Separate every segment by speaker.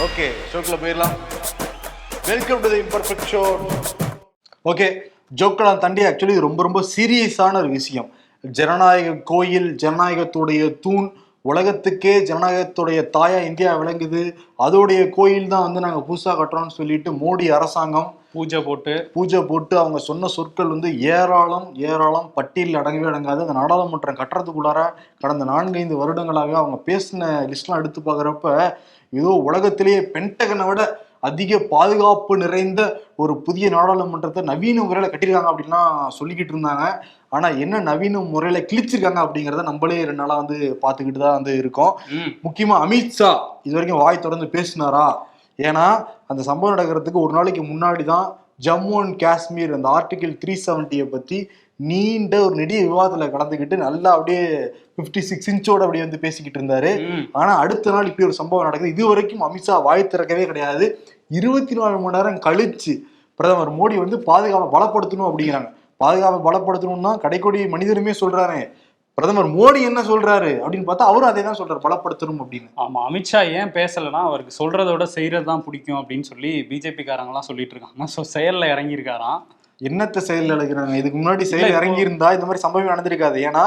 Speaker 1: Okay ஷோக்கில் போயிடலாம். Welcome to the imperfect show okay ஜோக்கெல்லாம் தாண்டி ஆக்சுவலி ரொம்ப ரொம்ப சீரியஸான ஒரு விஷயம். ஜனநாயக கோயில் ஜனநாயகத்துடைய தூண் உலகத்துக்கே ஜனநாயகத்துடைய தாயா இந்தியா விளங்குது. அதோடைய கோயில் தான் வந்து நாங்கள் புதுசாக கட்டுறோம்னு சொல்லிட்டு மோடி அரசாங்கம்
Speaker 2: பூஜை போட்டு.
Speaker 1: பூஜை போட்டு அவங்க சொன்ன சொற்கள் வந்து ஏராளம் ஏராளம் பட்டியலில் அடங்கவே அடங்காது. அந்த நாடாளுமன்றம் கட்டுறதுக்குள்ளார கடந்த நான்கைந்து வருடங்களாக அவங்க பேசின லிஸ்ட்லாம் எடுத்து பார்க்குறப்ப ஏதோ உலகத்திலேயே பென்டகனை விட அதிக பாதுகாப்பு நிறைந்த ஒரு புதிய நாடாளுமன்றத்தை நவீன முறையில் கட்டியிருக்காங்க அப்படின்லாம் சொல்லிக்கிட்டு இருந்தாங்க. ஆனால் என்ன நவீன முறையில் கிழிச்சிருக்காங்க அப்படிங்கிறத நம்மளே ரெண்டு நாளாக வந்து பார்த்துக்கிட்டு தான் வந்து இருக்கோம்.
Speaker 2: ம்,
Speaker 1: முக்கியமா அமித்ஷா இது வரைக்கும் வாய் திறந்து பேசினாரா? ஏன்னா அந்த சம்பவம் நடக்கிறதுக்கு ஒரு நாளைக்கு முன்னாடி தான் ஜம்மு அண்ட் காஷ்மீர் அந்த ஆர்டிகிள் த்ரீ செவன்ட்டியை பத்தி நீண்ட ஒரு நெடிய விவாதத்துல கலந்துக்கிட்டு நல்லா அப்படியே பிப்டி சிக்ஸ் இன்ச்சோட அப்படியே வந்து பேசிக்கிட்டு இருந்தாரு. ஆனா அடுத்த நாள் இப்படி ஒரு சம்பவம் நடக்குது. இது வரைக்கும் அமித்ஷா வாய் திறக்கவே கிடையாது. இருபத்தி நாலு மணி நேரம் கழிச்சு பிரதமர் மோடி வந்து பாதுகாப்பை பலப்படுத்தணும் அப்படிங்கிறாங்க. பாதுகாப்பை பலப்படுத்தணும்னா கடைக்கோடி மனிதருமே சொல்றாரு. பிரதமர் மோடி என்ன சொல்றாரு அப்படின்னு பார்த்தா அவரும் அதே தான் சொல்றாரு பலப்படுத்தணும் அப்படின்னு.
Speaker 2: ஆமா அமித்ஷா ஏன் பேசலைன்னா அவருக்கு சொல்றதை விட செய்யறது தான் பிடிக்கும் அப்படின்னு சொல்லி பிஜேபி காரங்கலாம் சொல்லிட்டு இருக்காங்க. ஸோ செயல்ல இறங்கியிருக்காராம்.
Speaker 1: என்னத்த செயல் இழக்கிறாங்க இதுக்கு முன்னாடி செயல் இறங்கி இருந்தா இந்த மாதிரி சம்பவம் நடந்திருக்காது. ஏன்னா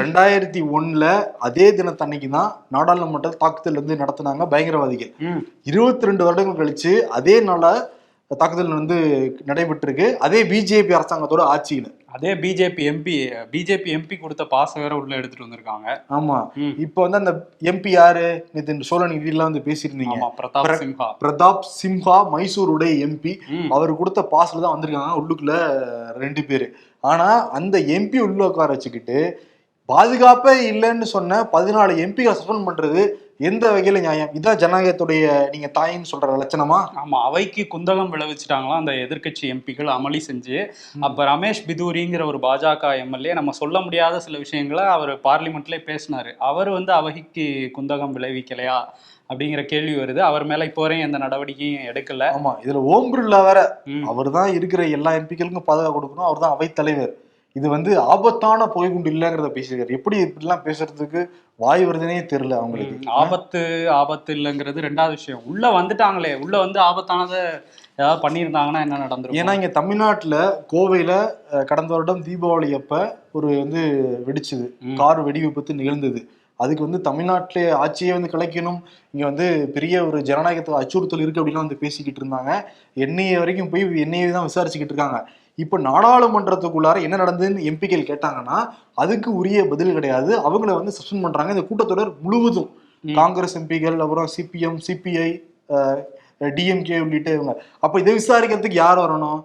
Speaker 1: ரெண்டாயிரத்தி ஒண்ணுல அதே தினத்தன்னைக்கு தான் நாடாளுமன்ற தாக்குதல் வந்து நடத்தினாங்க பயங்கரவாதிகள். இருபத்தி ரெண்டு வருடங்கள் கழிச்சு அதே நாள தாக்குதல் வந்து நடைபெற்றிருக்கு. அதே பிஜேபி அரசாங்கத்தோட ஆட்சியில.
Speaker 2: அதே பிஜேபி எம்பி பிஜேபி எம்பி கொடுத்த பாச வேற உள்ள எடுத்துட்டு வந்திருக்காங்க.
Speaker 1: ஆமா. இப்போ வந்து அந்த எம்பி யாரு? நேற்று சோழன் எல்லாம் வந்து பேசியிருந்தீங்க.
Speaker 2: பிரதாப்
Speaker 1: பிர-
Speaker 2: சிம்ஹா
Speaker 1: பிரதாப் சிம்ஹா மைசூருடைய எம்பி அவர் கொடுத்த பாஸ்ல தான் வந்திருக்காங்க உள்ளுக்குள்ள ரெண்டு பேர். ஆனா அந்த எம்பி உள்ள உட்கார வச்சுக்கிட்டு பாதுகாப்பே இல்லைன்னு சொன்ன பதினாலு எம்பிகளை சஸ்பெண்ட் பண்றது எந்த வகையில நியாயம்? இதான் ஜனநாயகத்துடைய நீங்க தாயின்னு சொல்ற லட்சணமா?
Speaker 2: ஆமா அவைக்கு குந்தகம் விளைவிச்சிட்டாங்களாம் அந்த எதிர்க்கட்சி எம்பிக்கள் அமளி செஞ்சு. அப்ப ரமேஷ் பிதூரிங்கிற ஒரு பாஜக எம்எல்ஏ நம்ம சொல்ல முடியாத சில விஷயங்களை அவர் பார்லிமெண்ட்லயே பேசினாரு. அவர் வந்து அவைக்கு குந்தகம் விளைவிக்கலையா? அப்படிங்கிற கேள்வி வருது. அவர் மேல இப்போ வரையும் எந்த நடவடிக்கையும் எடுக்கல.
Speaker 1: ஆமா இதுல ஓம் பிர்லா வேற. அவர் தான் இருக்கிற எல்லா எம்பிக்களுக்கும் பாதுகாப்பு கொடுக்கணும். அவர் தான் அவைத் தலைவர். இது வந்து ஆபத்தான புகைக்குண்டு இல்லைங்கிறத பேசியிருக்காரு. எப்படி இப்படிலாம் பேசுறதுக்கு வாய் வருதுனே தெரியல அவங்களுக்கு.
Speaker 2: ஆபத்து ஆபத்து இல்லைங்கிறது ரெண்டாவது விஷயம். உள்ள வந்துட்டாங்களே. உள்ள வந்து ஆபத்தானதை ஏதாவது பண்ணியிருந்தாங்கன்னா என்ன
Speaker 1: ஏன்னா
Speaker 2: நடந்திருக்கும்
Speaker 1: இங்க தமிழ்நாட்டுல கோவையில கடந்த வருடம் தீபாவளி அப்ப ஒரு வந்து வெடிச்சுது. கார் வெடி விபத்து நிகழ்ந்தது. அதுக்கு வந்து தமிழ்நாட்டிலே ஆட்சியே வந்து கலைக்கணும். இங்க வந்து பெரிய ஒரு ஜனநாயகத்துக்கு அச்சுறுத்தல் இருக்கு அப்படின்லாம் வந்து பேசிக்கிட்டு இருந்தாங்க. என்ஐஏ வரைக்கும் போய் என்ஐஏ தான் விசாரிச்சுக்கிட்டு இருக்காங்க. இப்ப நாடாளுமன்றத்துக்குள்ளார என்ன நடந்ததுன்னு எம்பிக்கள் கேட்டாங்கன்னா அதுக்கு உரிய பதில் கிடையாது. அவங்கள வந்து சஸ்பெண்ட் பண்றாங்க. இந்த கூட்டத்தொடர் முழுவதும். காங்கிரஸ் எம்பிகள் அப்புறம் சிபிஎம் சிபிஐ டிஎம்கே உள்ளிட்ட இவங்க. அப்ப இதை விசாரிக்கிறதுக்கு யார் வரணும்?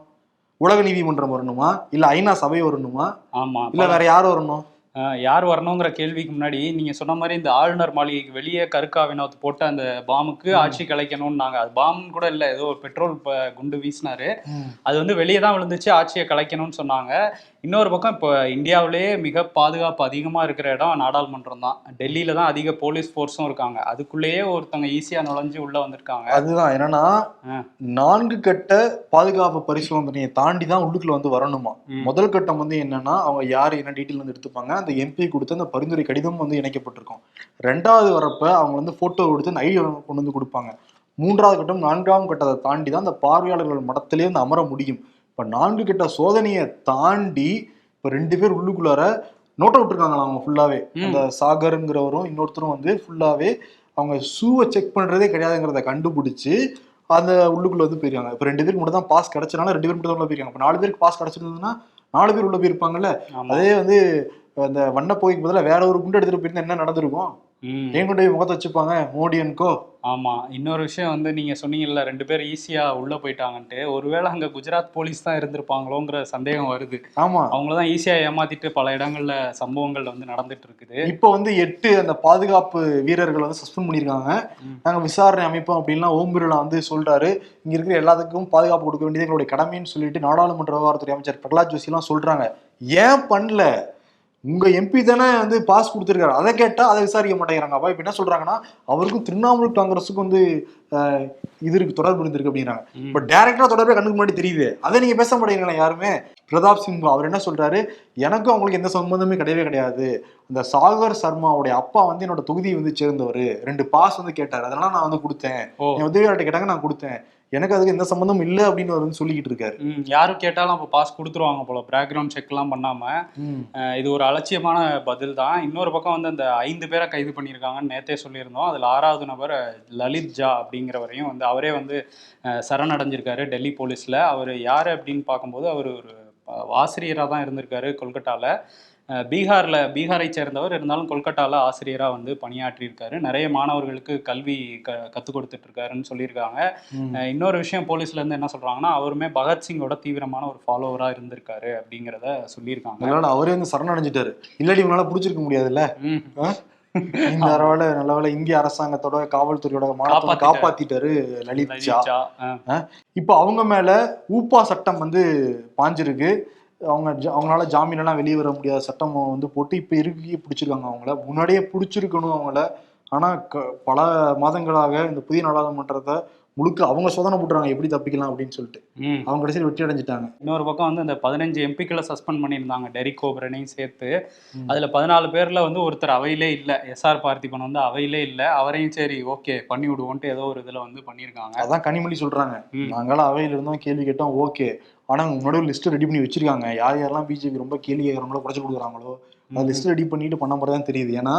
Speaker 1: உலக நீதிமன்றம் வரணுமா? இல்ல ஐநா சபை வரணுமா?
Speaker 2: ஆமா.
Speaker 1: இல்ல வேற யார் வரணும்?
Speaker 2: யார் வரணுங்கிற கேள்விக்கு முன்னாடி நீங்க சொன்ன மாதிரி இந்த ஆளுநர் மாளிகைக்கு வெளியே கருக்கா வினோத் போட்ட அந்த பாமுக்கு ஆட்சி கலைக்கணும்னாங்க அது பாம்புன்னு கூட இல்ல ஏதோ ஒரு பெட்ரோல் குண்டு வீசினாரு. அது வந்து வெளியே தான் விழுந்துச்சு ஆட்சியை கலைக்கணும்னு சொன்னாங்க. இன்னொரு பக்கம் இப்போ இந்தியாவிலேயே மிக பாதுகாப்பு அதிகமா இருக்கிற இடம் நாடாளுமன்றம் தான். டெல்லியில தான் அதிக போலீஸ் ஃபோர்ஸும் இருக்காங்க. அதுக்குள்ளேயே ஒருத்தவங்க ஈஸியா நுழைஞ்சு உள்ள வந்திருக்காங்க.
Speaker 1: அதுதான். என்னன்னா. நான்கு கட்ட பாதுகாப்பு பரிசோதனையை தாண்டி தான் உள்ளுக்குள்ள வந்து வரணுமா. முதல் கட்டம் வந்து என்னன்னா அவங்க யார் என்ன டீட்டெயில் வந்து எடுத்துப்பாங்க அந்த எம்பி கொடுத்து அந்த பரிந்துரை கடிதம் வந்து இணைக்கப்பட்டிருக்கும். ரெண்டாவது வரப்ப அவங்க வந்து போட்டோ கொடுத்து ஐடி கொண்டு வந்து கொடுப்பாங்க. மூன்றாவது கட்டம் நான்காம் கட்டத்தை தாண்டி தான் அந்த பார்வையாளர்கள் மடத்திலே வந்து அமர முடியும். இப்ப நான்கு கட்ட சோதனையை தாண்டி இப்ப ரெண்டு பேர் உள்ளுக்குள்ளார நோட் அவுட் இருக்காங்களா அவங்க ஃபுல்லாவே
Speaker 2: ம்.
Speaker 1: அந்த சாகருங்கிறவரும் இன்னொருத்தரும் வந்து ஃபுல்லாவே அவங்க ஷூவை செக் பண்றதே கிடையாதுங்கிறத கண்டுபிடிச்சு அந்த உள்ளுக்குள்ள வந்து போயிருக்காங்க. இப்ப ரெண்டு பேருக்கு மட்டும் தான் பாஸ் கிடைச்சனால ரெண்டு பேர் மட்டும் தான் உள்ள போயிருக்காங்க. இப்ப நாலு பேருக்கு பாஸ் கிடைச்சிருந்ததுன்னா நாலு பேர் உள்ள போயிருப்பாங்கல்ல. அதே வந்து அந்த வண்ண போய்க்கு பதிலா வேற ஒரு குண்டு எடுத்துட்டு போயிருந்தா என்ன நடந்திருக்கும். ஏன் கொண்டு போய் முகத்தை வச்சுப்பாங்க மோடியன்கோ
Speaker 2: ஆமா இன்னொரு விஷயம் வந்து நீங்க சொன்னீங்கல்ல ரெண்டு பேர் ஈஸியா உள்ள போயிட்டாங்கன்ட்டு. ஒருவேளை அங்க குஜராத் போலீஸ் தான் இருந்திருப்பாங்களோங்கிற சந்தேகம் வருது.
Speaker 1: ஆமா.
Speaker 2: அவங்கள தான் ஈஸியா ஏமாத்திட்டு பல இடங்கள்ல சம்பவங்கள் வந்து நடந்துட்டு இருக்குது.
Speaker 1: இப்போ வந்து எட்டு அந்த பாதுகாப்பு வீரர்களை வந்து சஸ்பெண்ட் பண்ணியிருக்காங்க. நாங்க விசாரணை அமைப்போம் அப்படின்லாம் ஓம் பிர்லா வந்து சொல்றாரு. இங்க இருக்கிற எல்லாத்துக்கும் பாதுகாப்பு கொடுக்க வேண்டியது எங்களுடைய கடமைன்னு சொல்லிட்டு நாடாளுமன்ற விவகாரத்துறை அமைச்சர் பிரகலாத் ஜோஷி எல்லாம் சொல்றாங்க. ஏன் பண்ணல? உங்க எம்பி தானே வந்து பாஸ் கொடுத்துருக்காரு. அதை கேட்டா அதை விசாரிக்க மாட்டேங்கிறாங்க. அப்ப இப்ப என்ன சொல்றாங்கன்னா அவருக்கும் திரிணாமுல் காங்கிரஸுக்கும் வந்து இது இருக்கு தொடர்பு இருந்திருக்கு அப்படிங்கிறாங்க. பட் டைரக்டா தொடர்பு கண்ணுக்கு முன்னாடி தெரியுது. அதை நீங்க பேச மாட்டேங்கிறீங்களா யாருமே? பிரதாப் சிங் அவர் என்ன சொல்றாரு? எனக்கும் அவங்களுக்கு எந்த சம்பந்தமே கிடையவே கிடையாது. இந்த சாகர் சர்மாவுடைய அப்பா வந்து என்னோட தொகுதியை வந்து சேர்ந்தவர். ரெண்டு பாஸ் வந்து கேட்டாரு. அதனால நான் வந்து கொடுத்தேன். என் உதவியாளர்கிட்ட கேட்டாங்க நான் கொடுத்தேன். எனக்கு அதுக்கு எந்த சம்பந்தமும் இல்லை அப்படின்னு அவர் வந்து சொல்லிக்கிட்டு இருக்காரு.
Speaker 2: யாரும் கேட்டாலும் அப்போ பாஸ் கொடுத்துருவாங்க போல பேக்ரவுண்ட் செக்லாம் பண்ணாம. அஹ், இது ஒரு அலட்சியமான பதில் தான். இன்னொரு பக்கம் வந்து அந்த ஐந்து பேரை கைது பண்ணியிருக்காங்கன்னு நேத்தே சொல்லியிருந்தோம். அதில் ஆறாவது நபர் லலித் ஜா அப்படிங்கிறவரையும் வந்து அவரே வந்து சரணடைஞ்சிருக்காரு டெல்லி போலீஸில். அவர் யார் அப்படின்னு பார்க்கும்போது அவர் ஒரு ஆசிரியராக தான் இருந்திருக்காரு கொல்கட்டாவில் பீகாரில் பீகாரை சேர்ந்தவர். இருந்தாலும் கொல்கட்டாவில் ஆசிரியராக வந்து பணியாற்றியிருக்காரு. நிறைய மாணவர்களுக்கு கல்வி க கற்றுக் கொடுத்துட்ருக்காருன்னு சொல்லியிருக்காங்க. இன்னொரு விஷயம் போலீஸ்ல இருந்து என்ன சொல்றாங்கன்னா அவருமே பகத்சிங்கோட தீவிரமான ஒரு ஃபாலோவரா இருந்திருக்காரு அப்படிங்கிறத சொல்லியிருக்காங்க.
Speaker 1: அதனால அவரே வந்து சரணடைஞ்சிட்டாரு. இல்லாட்டி இவனால பிடிச்சிருக்க முடியாதுல்ல. இந்த வேலை நல்ல வேலை இந்திய அரசாங்கத்தோட காவல்துறையோட மானத்தை
Speaker 2: காப்பாத்திட்டாரு.
Speaker 1: லலித் ஜா. இப்போ அவங்க மேல ஊப்பா சட்டம் வந்து பாஞ்சிருக்கு. அவங்க ஜா- அவங்களால ஜாமீன் வெளியே வர முடியாத சட்டம் வந்து போட்டு இப்போ இறுக்கி பிடிச்சிருக்காங்க அவங்கள. முன்னாடியே பிடிச்சிருக்கணும் அவங்கள. ஆனால் க- பல மாதங்களாக இந்த புதிய நாடாளுமன்றத்தை முழுக்க அவங்க சோதனை போட்டுறாங்க எப்படி தப்பிக்கலாம் அப்படின்னு சொல்லிட்டு. அவங்க கடைசியில் வெற்றி அடைஞ்சிட்டாங்க.
Speaker 2: இன்னொரு பக்கம் வந்து அந்த பதினஞ்சு எம்பிக்களை சஸ்பெண்ட் பண்ணியிருந்தாங்க டெரிக் கோபரனையும் சேர்த்து. அதுல பதினாலு பேர்ல வந்து ஒருத்தர் அவையிலே இல்ல. எஸ்ஆர் பார்த்திபன் வந்து அவையிலே இல்ல. அவரையும் சரி ஓகே பண்ணி விடுவோன்ட்டு ஏதோ ஒரு இதுல வந்து பண்ணியிருக்காங்க.
Speaker 1: அதான் கனிமொழி சொல்றாங்க.
Speaker 2: ம்.
Speaker 1: நாங்களாம் அவையில இருந்தோம் கேள்வி கேட்டோம் ஓகே. ஆனா முன்னாடி ஒரு லிஸ்ட் ரெடி பண்ணி வச்சிருக்காங்க. யார் யாரெல்லாம் பிஜேபி ரொம்ப கேள்வி கேட்கறாங்களோ குறைச்சு கொடுக்குறாங்களோ அந்த லிஸ்ட் ரெடி பண்ணிட்டு பண்ண மாதிரி தான் தெரியுது. ஏன்னா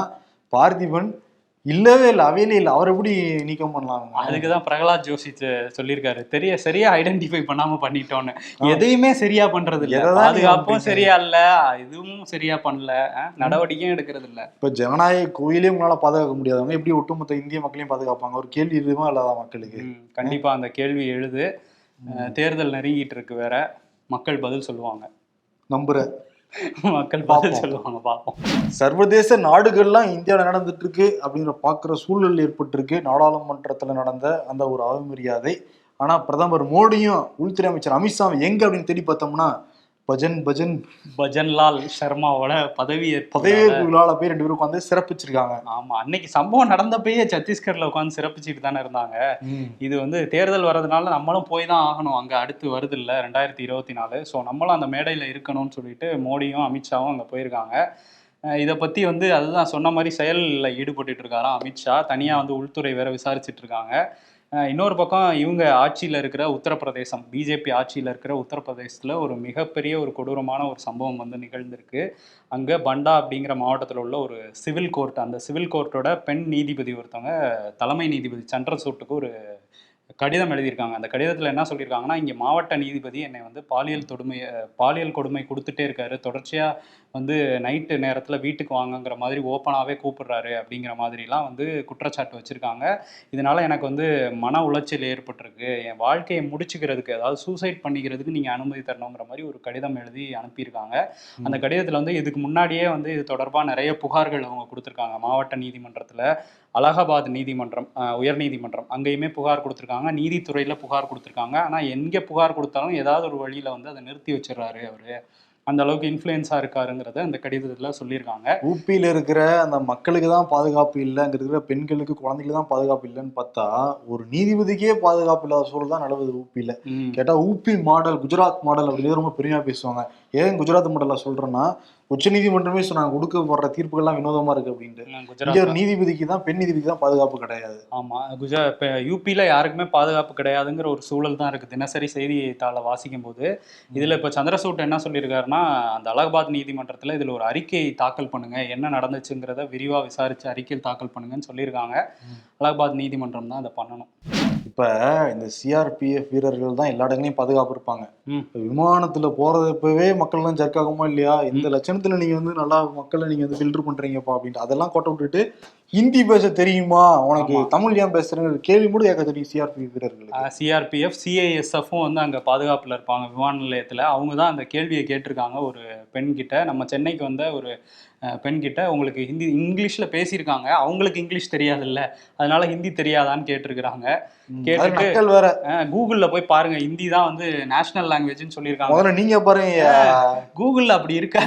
Speaker 1: பார்த்திபன் இல்லவே இல்லை அவையிலே இல்லை. அவர் எப்படி நீக்கம் பண்ணலாம்?
Speaker 2: அதுக்கு தான் பிரகலாத் ஜோஷி சொல்லியிருக்காரு. தெரிய சரியா ஐடென்டிஃபை பண்ணாம பண்ணிட்டோன்னு. எதையுமே சரியா பண்றது இல்ல. பாதுகாப்பும்? சரியா இல்ல. இதுவும் சரியா பண்ணல. நடவடிக்கையும் எடுக்கிறது இல்ல.
Speaker 1: இப்ப ஜனநாயக கோயிலே உங்களால பாதுகாக்க முடியாதவங்க எப்படி ஒட்டுமொத்த இந்திய மக்களையும் பாதுகாப்பாங்க? ஒரு கேள்வி இதுவும் இல்லாத மக்களுக்கு
Speaker 2: கண்டிப்பா அந்த கேள்வி எழுது. தேர்தல் நெருங்கிட்டு இருக்கு வேற. மக்கள் பதில் சொல்லுவாங்க.
Speaker 1: நம்புற
Speaker 2: மக்கள்
Speaker 1: பார்ப்போம்.
Speaker 2: சொல்லுவாங்க பார்ப்போம்.
Speaker 1: சர்வதேச நாடுகள்லாம் இந்தியாவில் நடந்துட்டு இருக்கு அப்படிங்கிற பார்க்குற சூழல் ஏற்பட்டிருக்கு. நாடாளுமன்றத்தில் நடந்த அந்த ஒரு அவமரியாதை. ஆனா பிரதமர் மோடியும் உள்துறை அமைச்சர் அமித்ஷாவும் எங்க அப்படின்னு தேடி பார்த்தோம்னா பஜன் பஜன்.
Speaker 2: பஜன்லால் சர்மாவோட பதவி
Speaker 1: பதவியேற்பு விழாவில் போய் ரெண்டு பேரும் உட்காந்து சிறப்பிச்சிருக்காங்க.
Speaker 2: ஆமா அன்னைக்கு சம்பவம் நடந்தப்பயே சத்தீஸ்கர்ல உட்காந்து சிறப்பிச்சுட்டு தானே இருந்தாங்க. இது வந்து தேர்தல் வர்றதுனால நம்மளும் போய் தான் ஆகணும். அங்க அடுத்து வருது இல்ல ரெண்டாயிரத்தி இருபத்தி நாலு. ஸோ நம்மளும் அந்த மேடையில இருக்கணும்னு சொல்லிட்டு மோடியும் அமித்ஷாவும் அங்க போயிருக்காங்க. இதை பத்தி வந்து அதுதான் சொன்ன மாதிரி செயலில் ஈடுபட்டுட்டு இருக்காராம் அமித்ஷா. தனியா வந்து உள்துறை வேற விசாரிச்சுட்டு இருக்காங்க. இன்னொரு பக்கம் இவங்க ஆட்சியில் இருக்கிற உத்தரப்பிரதேசம் பிஜேபி ஆட்சியில் இருக்கிற உத்தரப்பிரதேசத்தில் ஒரு மிகப்பெரிய ஒரு கொடூரமான ஒரு சம்பவம் வந்து நிகழ்ந்திருக்கு. அங்கே பண்டா அப்படிங்கிற மாவட்டத்தில் உள்ள ஒரு சிவில் கோர்ட் அந்த சிவில் கோர்ட்டோட பெண் நீதிபதி ஒருத்தவங்க தலைமை நீதிபதி சந்திரசூட்டுக்கு ஒரு கடிதம் எழுதியிருக்காங்க. அந்த கடிதத்தில் என்ன சொல்லியிருக்காங்கன்னா இங்கே மாவட்ட நீதிபதி என்னை வந்து பாலியல் தொடுமை பாலியல் கொடுமை கொடுத்துட்டே இருக்காரு. தொடர்ச்சியாக வந்து நைட்டு நேரத்தில் வீட்டுக்கு வாங்கங்கிற மாதிரி ஓப்பனாகவே கூப்பிடுறாரு அப்படிங்கிற மாதிரிலாம் வந்து குற்றச்சாட்டு வச்சுருக்காங்க. இதனால எனக்கு வந்து மன உளைச்சல் ஏற்பட்டிருக்கு. என் வாழ்க்கையை முடிச்சுக்கிறதுக்கு அதாவது சூசைட் பண்ணிக்கிறதுக்கு நீங்கள் அனுமதி தரணுங்கிற மாதிரி ஒரு கடிதம் எழுதி அனுப்பியிருக்காங்க. அந்த கடிதத்தில் வந்து இதுக்கு முன்னாடியே வந்து இது தொடர்பாக நிறைய புகார்கள் அவங்க கொடுத்துருக்காங்க மாவட்ட நீதிமன்றத்தில். அலகாபாத் நீதிமன்றம் உயர் நீதிமன்றம் அங்கேயுமே புகார் கொடுத்துருக்காங்க. நீதித்துறையில் புகார் கொடுத்துருக்காங்க. ஆனால் எங்கே புகார் கொடுத்தாலும் ஏதாவது ஒரு வழியில் வந்து அதை நிறுத்தி வச்சிடுறாரு அவர். அந்த அளவுக்கு இன்ஃப்ளூயன்ஸாக இருக்காருங்கிறத அந்த கடிதத்தில் சொல்லியிருக்காங்க.
Speaker 1: ஊப்பியில இருக்கிற அந்த மக்களுக்கு தான் பாதுகாப்பு இல்லை அங்க இருக்கிற பெண்களுக்கு குழந்தைகளுக்கு தான் பாதுகாப்பு இல்லைன்னு பார்த்தா ஒரு நீதிபதிக்கே பாதுகாப்பு இல்லாத சூழல் தான் நிலவுது ஊப்பியில
Speaker 2: ம்.
Speaker 1: கேட்டா ஊபி மாடல் குஜராத் மாடல் அப்படின்னு ரொம்ப பெருமையா பேசுவாங்க. ஏன் குஜராத் மாடல்ல சொல்றேன்னா உச்ச நீதிமன்றமே சொன்னாங்க கொடுக்கப்படுற தீர்ப்புகள்லாம் வினோதமா இருக்கு அப்படின்ட்டு. ஒரு நீதிபதிக்கு தான் பெண் நீதிபதிக்கு தான் பாதுகாப்பு கிடையாது.
Speaker 2: ஆமா குஜரா இப்போ யூபியில் யாருக்குமே பாதுகாப்பு கிடையாதுங்கிற ஒரு சூழல் தான் இருக்கு. தினசரி செய்தித்தாளை வாசிக்கும் போது இதுல இப்போ சந்திரசூட் என்ன சொல்லியிருக்காருன்னா அந்த அலகாபாத் நீதிமன்றத்துல இதுல ஒரு அறிக்கை தாக்கல் பண்ணுங்க என்ன நடந்துச்சுங்கிறத விரிவா விசாரிச்சு அறிக்கை தாக்கல் பண்ணுங்கன்னு சொல்லியிருக்காங்க. அலகாபாத் நீதிமன்றம் தான் அதை பண்ணணும்.
Speaker 1: இப்ப இந்த சிஆர்பிஎஃப் வீரர்கள் தான் எல்லா இடங்களையும் பாதுகாப்பு இருப்பாங்க. விமானத்துல போறதப்பவே மக்கள்லாம் ஜர்க்காகுமா இல்லையா? இந்த லட்சணத்துல நீங்க வந்து நல்லா மக்களை நீங்க வந்து ஃபில்டர் பண்றீங்கப்பா அப்படின்ட்டு அதெல்லாம் கொட்ட விட்டுட்டு ஹிந்தி பேச தெரியுமா? உனக்கு. தமிழ் ஏன் பேசுறேன்னு கேள்வி கூட கேட்க தெரியும் சிஆர்பி வீரர்களுக்கு.
Speaker 2: சிஆர்பிஎஃப் சிஐஎஸ்எஃப்பும் வந்து அங்கே பாதுகாப்பில் இருப்பாங்க. விமான நிலையத்தில். அவங்க தான் அந்த கேள்வியை கேட்டிருக்காங்க. ஒரு பெண் கிட்ட நம்ம சென்னைக்கு வந்த ஒரு பெண்கிட்ட உங்களுக்கு ஹிந்தி இங்கிலீஷ்ல பேசியிருக்காங்க. அவங்களுக்கு இங்கிலீஷ் தெரியாதுல்ல. அதனால ஹிந்தி தெரியாதான்னு கேட்டிருக்கிறாங்க. கேட்டுட்டு
Speaker 1: வேற.
Speaker 2: கூகுள்ல போய் பாருங்க. ஹிந்தி தான் வந்து நேஷனல் லாங்குவேஜ்னு சொல்லியிருக்காங்க.
Speaker 1: நீங்க பாருங்க.
Speaker 2: கூகுள்ல அப்படி இருக்கா?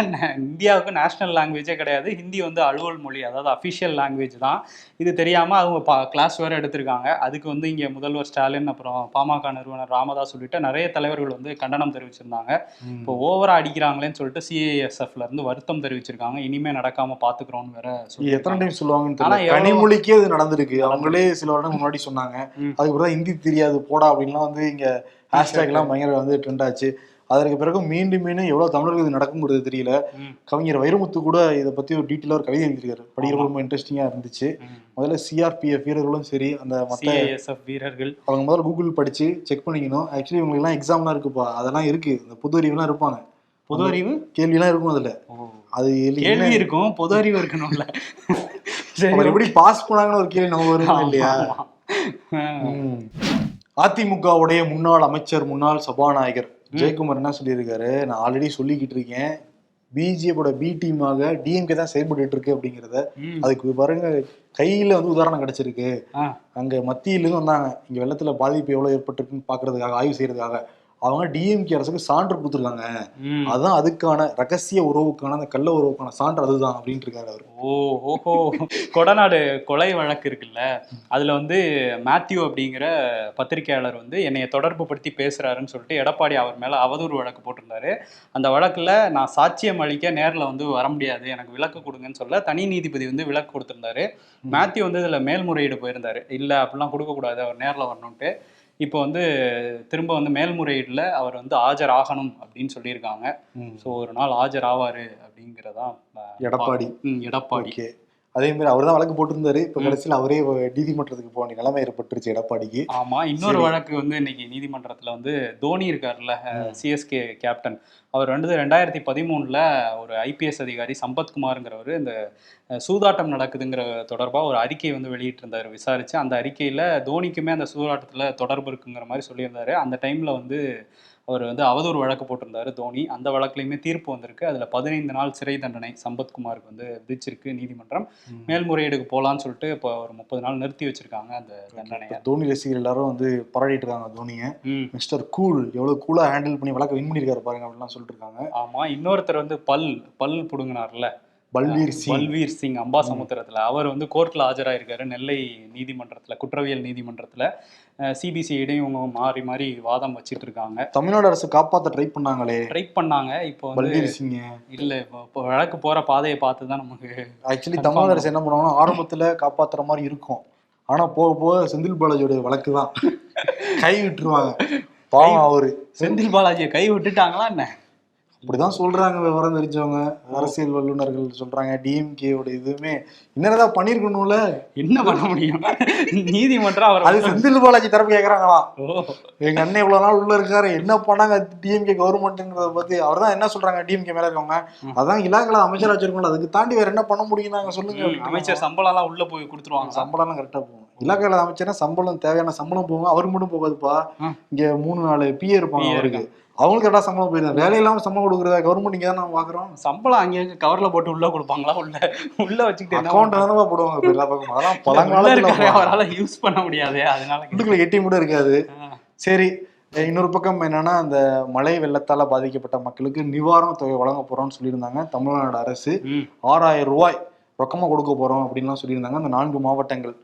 Speaker 2: இந்தியாவுக்கு நேஷனல் லாங்குவேஜே கிடையாது. ஹிந்தி வந்து அலுவல் மொழி அதாவது அஃபிஷியல் லாங்குவேஜ் தான். இது தெரியாம அவங்க கிளாஸ் வேற எடுத்திருக்காங்க. அதுக்கு வந்து இங்க முதல்வர் ஸ்டாலின் அப்புறம் பாமக நிறுவனர் ராமதாஸ் உள்ளிட்ட நிறைய தலைவர்கள் வந்து கண்டனம் தெரிவிச்சிருந்தாங்க. இப்போ ஓவரா அடிக்கிறாங்களேன்னு சொல்லிட்டு சிஐஎஸ்எஃப்ல இருந்து வருத்தம் தெரிவிச்சிருக்காங்க. இனிமே நடக்காம பாத்துக்கிறோம்னு வேற
Speaker 1: எத்தனை டைம் சொல்லுவாங்கன்னு தெரியல. கனிமொழிக்கே இது நடந்திருக்கு. அவங்களே சில வருடம் முன்னாடி சொன்னாங்க. அதுக்கப்புறம் ஹிந்தி தெரியாது போடா அப்படின்லாம் வந்து இங்க ஹேஷ்டேக் எல்லாம் பயங்கர வந்து ட்ரெண்ட் ஆச்சு. அதற்கு பிறகு மீண்டும் மீண்டும் எவ்வளவு தமிழர்கள் இது நடக்குங்கிறது தெரியல. கவிஞர் வைரமுத்து கூட இதை பத்தி ஒரு டீட்டெயிலா ஒரு கவிதை எழுதியிருக்காரு. படிக்கிற. ரொம்ப இன்ட்ரெஸ்டிங்கா இருந்துச்சு. முதல்ல சிஆர்பிஎஃப் வீரர்களும் சரி அந்த
Speaker 2: சிஐஎஸ்எஃப் வீரர்கள்.
Speaker 1: அவங்க முதல்ல கூகுள் படிச்சு செக் பண்ணிக்கணும். ஆக்சுவலி இவங்களுக்கு எல்லாம் எக்ஸாம்லாம் இருக்குப்பா. அதெல்லாம் இருக்கு. இந்த பொது அறிவுலாம் இருப்பாங்க.
Speaker 2: பொது அறிவு?
Speaker 1: கேள்விலாம் இருக்கும் அதுல. அது
Speaker 2: கேள்வி இருக்கும் பொது அறிவு இருக்கணும்ல. சரி
Speaker 1: எப்படி பாஸ் பண்ணாங்கன்னு ஒரு கேள்வி நம்ம வரும் இல்லையா. அதிமுகவுடைய முன்னாள் அமைச்சர் முன்னாள் சபாநாயகர் ஜெயக்குமார் என்ன சொல்லியிருக்காரு? நான் ஆல்ரெடி சொல்லிக்கிட்டு இருக்கேன். பிஜேபியோட பி டீமாக டிஎம்கே தான் செயல்பட்டு இருக்கு அப்படிங்கிறத. அதுக்கு பாருங்க கையில வந்து உதாரணம் கிடைச்சிருக்கு. அங்க மத்தியிலிருந்து வந்தாங்க. இங்க வெள்ளத்துல பாதிப்பு எவ்வளவு ஏற்பட்டிருக்குன்னு பாக்குறதுக்காக ஆய்வு செய்யறதுக்காக. அவங்க டிஎம்கே அரசுக்கு சான்று கொடுத்துருக்காங்க. அதுதான் அதுக்கான ரகசிய உறவுக்கான அந்த கள்ள உறவுக்கான சான்று அதுதான் அப்படின்ட்டு இருக்காரு அவர்.
Speaker 2: ஓ ஓஹோ. கொடநாடு கொலை வழக்கு இருக்குல்ல அதுல வந்து மேத்யூ அப்படிங்கிற பத்திரிக்கையாளர் வந்து என்னைய தொடர்பு படுத்தி பேசுறாருன்னு சொல்லிட்டு எடப்பாடி அவர் மேல அவதூறு வழக்கு போட்டிருந்தாரு. அந்த வழக்குல நான் சாட்சியம் அளிக்க நேர்ல வந்து வர முடியாது எனக்கு விலக்கு கொடுங்கன்னு சொல்ல தனி நீதிபதி வந்து விலக்கு கொடுத்திருந்தாரு. மேத்யூ வந்து இதுல மேல்முறையீடு போயிருந்தாரு. இல்ல அப்படிலாம் கொடுக்க கூடாது அவர் நேர்ல வரணும்ட்டு இப்போ வந்து திரும்ப வந்து மேல்முறையீடுல அவர் வந்து ஆஜராகணும் அப்படின்னு சொல்லியிருக்காங்க. ஸோ ஒரு நாள் ஆஜர் ஆவாரு அப்படிங்கிறதா
Speaker 1: எடப்பாடி.
Speaker 2: எடப்பாடி.
Speaker 1: அதே மாதிரி அவர் தான் வழக்கு போட்டிருந்தாரு. இப்ப கடைசியில் அவரே நீதிமன்றத்துக்கு போக வேண்டிய நிலைமை ஏற்பட்டுருச்சு எடப்பாடிக்கு.
Speaker 2: ஆமா இன்னொரு. வழக்கு வந்து இன்னைக்கு நீதிமன்றத்துல வந்து தோனி இருக்கார்ல சிஎஸ்கே கேப்டன். அவர் வந்து ரெண்டாயிரத்தி பதிமூணுல ஒரு ஐபிஎஸ் அதிகாரி சம்பத்குமாருங்கிறவர் இந்த சூதாட்டம் நடக்குதுங்கிற தொடர்பா ஒரு அறிக்கை வந்து வெளியிட்டிருந்தாரு விசாரிச்சு. அந்த அறிக்கையில தோனிக்குமே அந்த சூதாட்டத்துல தொடர்பு இருக்குங்கிற மாதிரி சொல்லியிருந்தாரு. அந்த டைம்ல வந்து அவர் வந்து அவதூறு வழக்கு போட்டிருந்தாரு தோனி. அந்த வழக்குலையுமே தீர்ப்பு வந்திருக்கு. அதுல பதினைந்து நாள் சிறை தண்டனை சம்பத்குமாருக்கு வந்து விதிச்சிருக்கு நீதிமன்றம். மேல்முறையீடுக்கு போலான்னு சொல்லிட்டு இப்போ ஒரு முப்பது நாள் நிறுத்தி வச்சிருக்காங்க அந்த தண்டனையை
Speaker 1: இப்ப தோனி ரசிகர்கள் எல்லாரும் வந்து பாராட்டிட்டு இருக்காங்க தோனியை. மிஸ்டர் கூல் எவ்வளவு கூலா ஹேண்டில் பண்ணி வழக்க வின் பண்ணிருக்காரு பாருங்க அப்படிலாம் சொல்லிட்டு இருக்காங்க
Speaker 2: ஆமா இன்னொருத்தர் வந்து பல் பல் புடுங்கினார்ல.
Speaker 1: பல்வீர் சிங்.
Speaker 2: பல்வீர் சிங் அம்பாசமுத்திரத்துல. அவர் வந்து கோர்ட்ல ஆஜராயிருக்காரு நெல்லை நீதிமன்றத்துல குற்றவியல் நீதிமன்றத்துல. சிபிசிஐடையும் இவங்க மாறி மாறி வாதம் வச்சிட்டு இருக்காங்க
Speaker 1: தமிழ்நாடு அரசு காப்பாத்த ட்ரை பண்ணாங்களே.
Speaker 2: ட்ரை பண்ணாங்க. இப்போ
Speaker 1: பல்வீர் சிங்
Speaker 2: இல்ல இப்போ வழக்கு போற பாதையை பார்த்து தான் நமக்கு
Speaker 1: ஆக்சுவலி தமிழ்நாடு அரசு என்ன பண்ணுவாங்கன்னா ஆரம்பத்துல காப்பாத்துற மாதிரி இருக்கும். ஆனா போக போக செந்தில் பாலாஜியோட வழக்கு தான் கை விட்டுருவாங்க. பாவம் அவரு.
Speaker 2: செந்தில் பாலாஜியை கை விட்டுட்டாங்களா என்ன?
Speaker 1: அப்படிதான் சொல்றாங்க விவரம் தெரிஞ்சவங்க அரசியல் வல்லுநர்கள் சொல்றாங்க டிஎம்கேவோட இதுவுமே. என்னதான் பண்ணிருக்கணும்ல?
Speaker 2: என்ன பண்ண முடியும்? நீதிமன்றம் அவர்
Speaker 1: அது செந்தில் பாலாஜி தரப்பு கேக்குறாங்களாம் எங்க அண்ணன் இவ்வளவு நாள் உள்ள இருக்காரு என்ன பண்ணாங்க டிஎம்கே கவர்மெண்ட்ங்கிறத பத்தி? அவர் தான் என்ன சொல்றாங்க டிஎம்கே மேல இருக்கவங்க? அதான் இலாக்கல அமைச்சர் வச்சிருக்கோம்ல அதுக்கு தாண்டி வேற என்ன பண்ண முடியும் நாங்க சொல்லுங்க.
Speaker 2: அமைச்சர் சம்பளம் எல்லாம் உள்ள போய் கொடுத்துருவாங்க.
Speaker 1: சம்பளம்லாம் கரெக்டா போகும். இலாக்கால அமைச்சர்னா சம்பளம் தேவையான சம்பளம் போகும். அவருக்கு மட்டும் போகாதுப்பா. இங்க மூணு நாலு பிஏ இருப்பாங்க அவருக்கு. அவங்களுக்கு கரெக்டா சம்பளம் போயிருந்தா வேலை இல்லாம சம்பளம் கொடுக்குறதா? கவர்மெண்ட் இங்க தான் நம்ம பாக்குறோம்
Speaker 2: சம்பளம் அங்கே கவர்ல போட்டு உள்ள கொடுப்பாங்களா? உள்ள உள்ள வச்சுக்கிட்டு
Speaker 1: அக்கௌண்ட் தானே போடுவாங்க. எல்லா பக்கமும். அதெல்லாம் பழங்காலத்துல
Speaker 2: அவரால யூஸ் பண்ண முடியாது. அதனால.
Speaker 1: உள்ளுக்குள்ள ஏடிஎம் கூட இருக்காது. சரி. இன்னொரு பக்கம் என்னன்னா அந்த மழை வெள்ளத்தால பாதிக்கப்பட்ட மக்களுக்கு நிவாரண தொகை வழங்க போறோம்னு சொல்லியிருந்தாங்க தமிழ்நாடு அரசு. ஆறாயிரம் ரூபாய் ரொக்கமா கொடுக்க போறோம் அப்படின்லாம் சொல்லியிருந்தாங்க. அந்த நான்கு மாவட்டங்கள்.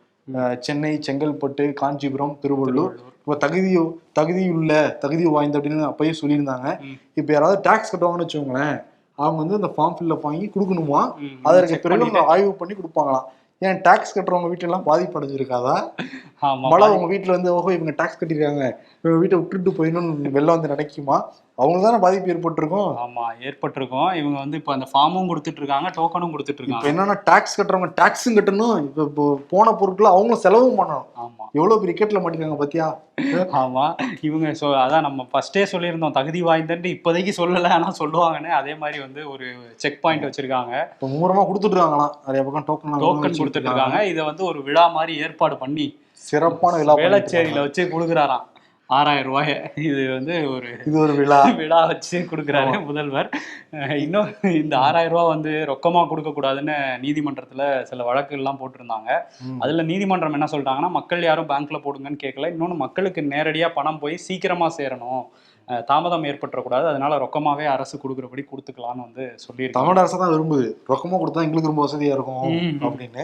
Speaker 1: சென்னை செங்கல்பட்டு காஞ்சிபுரம் திருவள்ளூர். இப்போ தகுதி தகுதியுள்ள தகுதி வாய்ந்த அப்படின்னு அப்பயே சொல்லியிருந்தாங்க. இப்போ யாராவது டாக்ஸ் கட்டுவாங்கன்னு வச்சுக்கோங்களேன் அவங்க வந்து அந்த ஃபார்ம் ஃபில்அப் வாங்கி கொடுக்கணுமா? அதற்கு பிறகு ஆய்வு பண்ணி கொடுப்பாங்களாம். ஏன் டாக்ஸ் கட்டுறவங்க வீட்டுல எல்லாம் பாதிப்பு அடைஞ்சிருக்காதா?
Speaker 2: ஆமா,
Speaker 1: மழை உங்க வீட்டுல வந்து ஓஹோ இவங்க டாக்ஸ் கட்டிருக்காங்க. வீட்டை விட்டுட்டு போயிடணும்னு வெள்ளம் வந்து நினைக்குமா? அவங்களுக்கு தானே பாதிப்பு ஏற்பட்டிருக்கும்.
Speaker 2: ஆமா ஏற்பட்டிருக்கும். இவங்க வந்து இப்ப அந்த ஃபார்மும் கொடுத்துட்டு இருக்காங்க டோக்கனும் கொடுத்துட்டு இருக்காங்க
Speaker 1: என்னன்னா டாக்ஸ் கட்டுறவங்க டாக்ஸும் கட்டணும். இப்ப போன பொருட்களை அவங்களும் செலவும் பண்ணணும்.
Speaker 2: ஆமா.
Speaker 1: எவ்வளவு பெரிய கேட்ல மாட்டிருக்காங்க பாத்தியா?
Speaker 2: ஆமா. இவங்க சொ அதான் நம்ம ஃபர்ஸ்டே சொல்லியிருந்தோம் தகுதி வாய்ந்தன்ட்டு இப்போதைக்கு சொல்லல ஆனா சொல்லுவாங்கன்னு. அதே மாதிரி வந்து ஒரு செக் பாயிண்ட் வச்சிருக்காங்க.
Speaker 1: இப்ப மும்முரமா கொடுத்துட்டு இருக்காங்களாம் நிறைய பக்கம் டோக்கன்
Speaker 2: டோக்கன் கொடுத்துட்டு இருக்காங்க இதை வந்து ஒரு விழா மாதிரி ஏற்பாடு பண்ணி
Speaker 1: சிறப்பான விழா
Speaker 2: வேளச்சேரியில வச்சு கொடுக்குறாராம். ஆறாயிரம் ரூபாய் இது வந்து ஒரு
Speaker 1: இது ஒரு விழா.
Speaker 2: விழா வச்சு கொடுக்குறாரு முதல்வர். இன்னும் இந்த ஆறாயிரம் ரூபாய் வந்து ரொக்கமா கொடுக்க கூடாதுன்னு நீதிமன்றத்துல சில வழக்குகள்லாம் போட்டிருந்தாங்க. அதுல நீதிமன்றம் என்ன சொல்லிட்டாங்கன்னா மக்கள் யாரும் பேங்க்ல போடுங்கன்னு கேட்கல. இன்னொன்னு மக்களுக்கு நேரடியா பணம் போய் சீக்கிரமா சேரணும். தாமதம் ஏற்பட்டுறக்கூடாது. அதனால ரொக்கமாவே அரசு கொடுக்குறபடி கொடுத்துக்கலாம்னு வந்து சொல்லியிருக்காங்க.
Speaker 1: தமிழ் அரசு தான் விரும்புது. ரொக்கமா கொடுத்தா எங்களுக்கு ரொம்ப வசதியா இருக்கும். அப்படின்னு.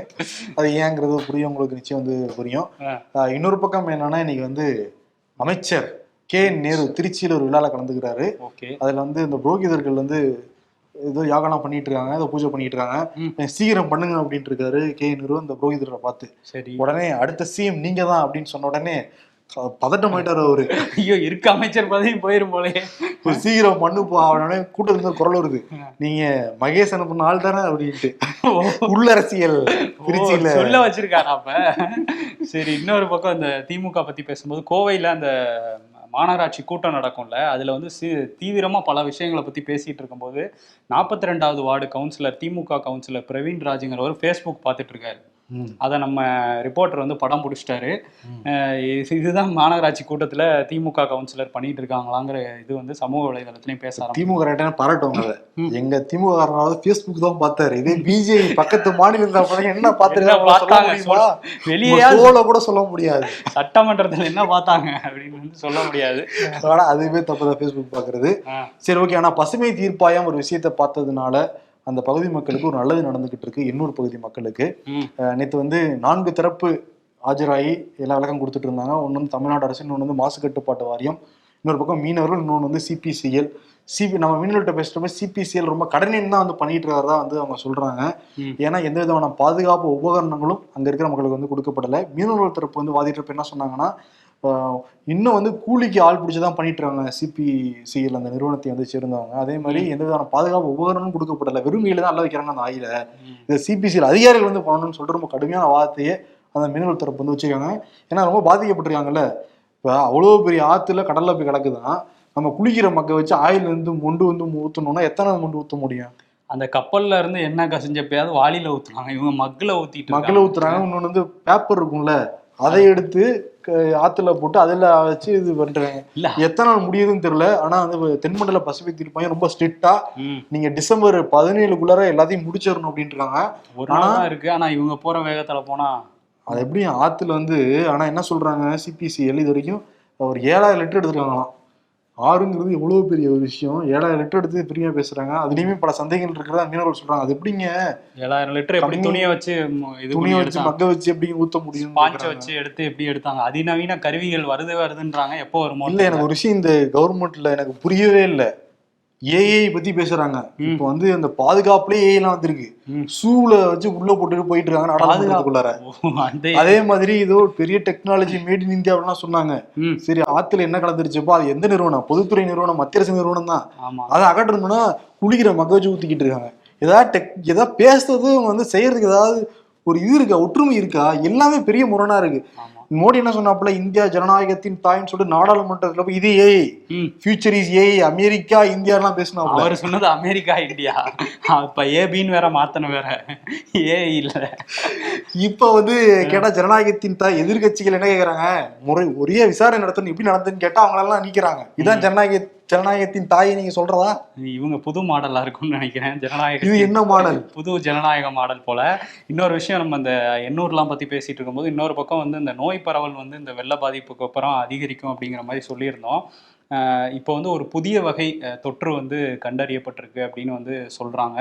Speaker 1: அது ஏங்கிறது புரியும். உங்களுக்கு நிச்சயம் வந்து புரியும். இன்னொரு பக்கம் என்னன்னா இன்னைக்கு வந்து அமைச்சர் கே நேரு திருச்சியில ஒரு விழால கலந்துக்கிறாரு.
Speaker 2: ஓகே.
Speaker 1: அதுல வந்து இந்த புரோகிதர்கள் வந்து ஏதோ யாகனா பண்ணிட்டு இருக்காங்க ஏதோ பூஜை பண்ணிட்டு இருக்காங்க. சீக்கிரம் பண்ணுங்க அப்படின்ட்டு இருக்காரு கே நேரு அந்த புரோகிதரை பார்த்து.
Speaker 2: சரி.
Speaker 1: உடனே அடுத்த சிஎம் நீங்க தான் அப்படின்னு சொன்ன உடனே க- பதட்டமாயிட்டாரு அவரு.
Speaker 2: ஐயோ இருக்க அமைச்சர் பதவி போயிரும் போலே
Speaker 1: ஒரு சீக்கிரம் பண்ணுப்பா உடனே கூட்டத்துல குரல் வருது. நீங்க மகேஷ் அனுப்புன ஆள் தானே அப்படின்ட்டு. உள்ளரசியல் திருச்சியில.
Speaker 2: சொல்ல வச்சிருக்காரா அப்ப? சரி இன்னொரு பக்கம் இந்த திமுக பத்தி பேசும்போது கோவையில அந்த மாநகராட்சி கூட்டம் நடக்கும்ல அதுல வந்து சி- தீவிரமா பல விஷயங்களை பத்தி பேசிட்டு இருக்கும்போது நாற்பத்தி ரெண்டாவது ward councillor DMK councillor Praveen ராஜுங்கிறவர் Facebook பார்த்துட்டு இருக்காரு.
Speaker 1: ம்.
Speaker 2: அதை நம்ம ரிப்போர்ட்டர் வந்து படம் பிடிச்சிட்டாரு. இதுதான் மாநகராட்சி கூட்டத்துல திமுக கவுன்சிலர் பண்ணிட்டு இருக்காங்களாங்கிற இது வந்து சமூக வலைதளத்திலையும் பேச
Speaker 1: திமுக ரைட்டான பாராட்டுவாங்க அதை. எங்க திமுக காரனாவது பேஸ்புக் தான் பார்த்தாரு. இதே பிஜேபி பக்கத்து மாநிலத்தில் என்ன பார்த்துருக்காங்க
Speaker 2: வெளியே
Speaker 1: கூட சொல்ல முடியாது.
Speaker 2: சட்டமன்றத்துல என்ன பார்த்தாங்க? அப்படின்னு வந்து சொல்ல முடியாது.
Speaker 1: ஆனா அதுவே தப்பு தான் பேஸ்புக் பாக்குறது
Speaker 2: ஆ.
Speaker 1: சரி ஓகே ஆனா பசுமை தீர்ப்பாயம் ஒரு விஷயத்தை பார்த்ததுனால அந்த பகுதி மக்களுக்கு ஒரு நல்லது நடந்துகிட்டு இருக்கு எண்ணூர் பகுதி மக்களுக்கு. நேத்து வந்து நான்கு தரப்பு ஆஜராகி எல்லா விளக்கம் கொடுத்துட்டு இருந்தாங்க. ஒன்று வந்து தமிழ்நாடு அரசு இன்னொன்று வந்து மாசு கட்டுப்பாட்டு வாரியம். இன்னொரு பக்கம் மீனவர்கள் இன்னொன்று வந்து சிபிசிஎல் சிபி நம்ம மீனவர்கிட்ட பேசுறப்ப சிபிசிஎல் ரொம்ப கடனின் தான் வந்து பண்ணிட்டு இருக்கிறதா வந்து அவங்க சொல்றாங்க.
Speaker 2: ம்.
Speaker 1: ஏன்னா எந்த விதமான பாதுகாப்பு உபகரணங்களும் அங்க இருக்கிற மக்களுக்கு வந்து கொடுக்கப்படல. மீனவர்கள் தரப்பு வந்து வாதிட்டப்ப என்ன சொன்னாங்கன்னா இன்னும் வந்து கூலிக்கு ஆள் பிடிச்சி தான் பண்ணிட்டு இருக்காங்க சிபிசிஎல் அந்த நிறுவனத்தை வந்து சேர்ந்தவங்க. அதே மாதிரி எந்த விதமான பாதுகாப்பு உபகரணமும் கொடுக்கப்படல. வெறும் கையில தான் அல்ல வைக்கிறாங்க அந்த ஆயில. இந்த சிபிசிஎல் அதிகாரிகள் வந்து பண்ணணும்னு சொல்லிட்டு ரொம்ப கடுமையான வார்த்தையை அந்த மீனவர் தரப்பு வந்து வச்சிருக்காங்க. ஏன்னா ரொம்ப பாதிக்கப்பட்டிருக்காங்கல்ல. இப்போ அவ்வளோ பெரிய ஆத்துல கடல்ல போய் கிடக்குதான் நம்ம குளிக்கிற மக்க வச்சு ஆயில் இருந்து மொண்டு வந்து ஊற்றணும்னா எத்தனை மொண்டு ஊற்ற முடியும்?
Speaker 2: அந்த கப்பல்ல இருந்து என்ன கசிஞ்சப்பயாவது வாளியில ஊத்துனாங்க இவங்க மக்குல ஊத்திட்டு
Speaker 1: மக்கள்
Speaker 2: இருக்காங்க.
Speaker 1: ஊத்துறாங்க. இன்னொன்று வந்து பேப்பர் இருக்கும்ல. அதை எடுத்து ஆத்துல போட்டு அதில் வச்சு இது பண்றாங்க
Speaker 2: இல்ல.
Speaker 1: எத்தனை நாள் முடியுதுன்னு தெரியல. ஆனா வந்து தென்மண்டல பசுமை தீர்ப்பாயம் ரொம்ப ஸ்ட்ரிக்டா. நீங்க டிசம்பர் பதினேழுக்குள்ளார எல்லாத்தையும் முடிச்சிடணும் அப்படின்ட்டு இருக்காங்க
Speaker 2: ஒரு நாள் இருக்கு. ஆனா இவங்க போற வேகத்துல போனா
Speaker 1: அது எப்படி ஆத்துல வந்து ஆனா என்ன சொல்றாங்க சிபிசிஎல் இது வரைக்கும் ஒரு ஏழாயிரம் லிட்டர் எடுத்துருக்காங்களாம் ஆறுங்கிறது எவ்வளவு பெரிய ஒரு விஷயம். ஏழாயிரம் லிட்டர் எடுத்து பெருமையா பேசுறாங்க. அதுலயுமே பல சந்தேகங்கள் இருக்கிறதா மீனவர்கள் சொல்றாங்க. அது எப்படிங்க?
Speaker 2: ஏழாயிரம் லிட்டர் எப்படி துணியை வச்சு
Speaker 1: துணியை வச்சு மக்க வச்சு எப்படி ஊத்த முடியும்
Speaker 2: பாஞ்ச வச்சு எடுத்து எப்படி எடுத்தாங்க? அதிநவீன கருவிகள் வருது வருதுன்றாங்க. எப்போ வருமோ
Speaker 1: இல்ல எனக்கு ஒரு விஷயம் இந்த கவர்மெண்ட்ல எனக்கு புரியவே இல்ல. ஏஐ பத்தி பேசுறாங்க. இப்போ வந்து அந்த பாதுகாப்புலயே ஏஐ எல்லாம் வந்திருக்கு. சூல வச்சு உள்ள போட்டுட்டு போயிட்டு இருக்காங்க நாடாளுமன்றத்துக்குள்ளார அதே மாதிரி ஏதோ ஒரு பெரிய டெக்னாலஜி மேட் இன் இந்தியா அப்படிலாம் சொன்னாங்க. சரி ஆத்துல என்ன கலந்துருச்சுப்போ? அது எந்த நிறுவனம்? பொதுத்துறை நிறுவனம் மத்திய அரசு நிறுவனம் தான். அதை அகற்றணும்னா குளிக்கிற வச்சு ஊத்திக்கிட்டு இருக்காங்க. ஏதாவது டெக் ஏதாவது பேசுறது வந்து செய்யறதுக்கு ஏதாவது ஒரு இது இருக்கா? ஒற்றுமை இருக்கா? எல்லாமே பெரிய முரணா இருக்கு. மோடி என்ன சொன்னாப்புல? இந்தியா ஜனநாயகத்தின் தாய்ன்னு சொல்லிட்டு நாடாளுமன்றத்துல போய் இது
Speaker 2: ம்.
Speaker 1: Future is AI America India எல்லாம் பேசினாப்புல.
Speaker 2: அவர் சொன்னது அமெரிக்கா இந்தியா. அப்ப ஏபின்னு வேற மாத்தணும் வேற. ஏ இல்ல.
Speaker 1: இப்ப வந்து கேட்டா ஜனநாயகத்தின் தாய் எதிர்க்கட்சிகள் என்ன கேக்குறாங்க? முறை ஒரே விசாரணை நடத்தணும். எப்படி நடந்துன்னு கேட்டா அவங்க எல்லாம் நீக்கிறாங்க. இதான் ஜனநாயக ஜனநாயகத்தின் தாயை நீங்க சொல்றதா?
Speaker 2: இவங்க புது மாடலா இருக்கும்னு நினைக்கிறேன்.
Speaker 1: இது
Speaker 2: ஜனநாயக
Speaker 1: என்ன மாடல்?
Speaker 2: புது ஜனநாயக மாடல் போல. இன்னொரு விஷயம் நம்ம இந்த எண்ணூர்லாம் பத்தி பேசிட்டு இருக்கும்போது இன்னொரு பக்கம் வந்து இந்த நோய் பரவல் வந்து இந்த வெள்ள பாதிப்புக்கு அப்புறம் அதிகரிக்கும் அப்படிங்கிற மாதிரி சொல்லியிருந்தோம். இப்போ வந்து ஒரு புதிய வகை தொற்று வந்து கண்டறியப்பட்டிருக்கு அப்படின்னு வந்து சொல்றாங்க.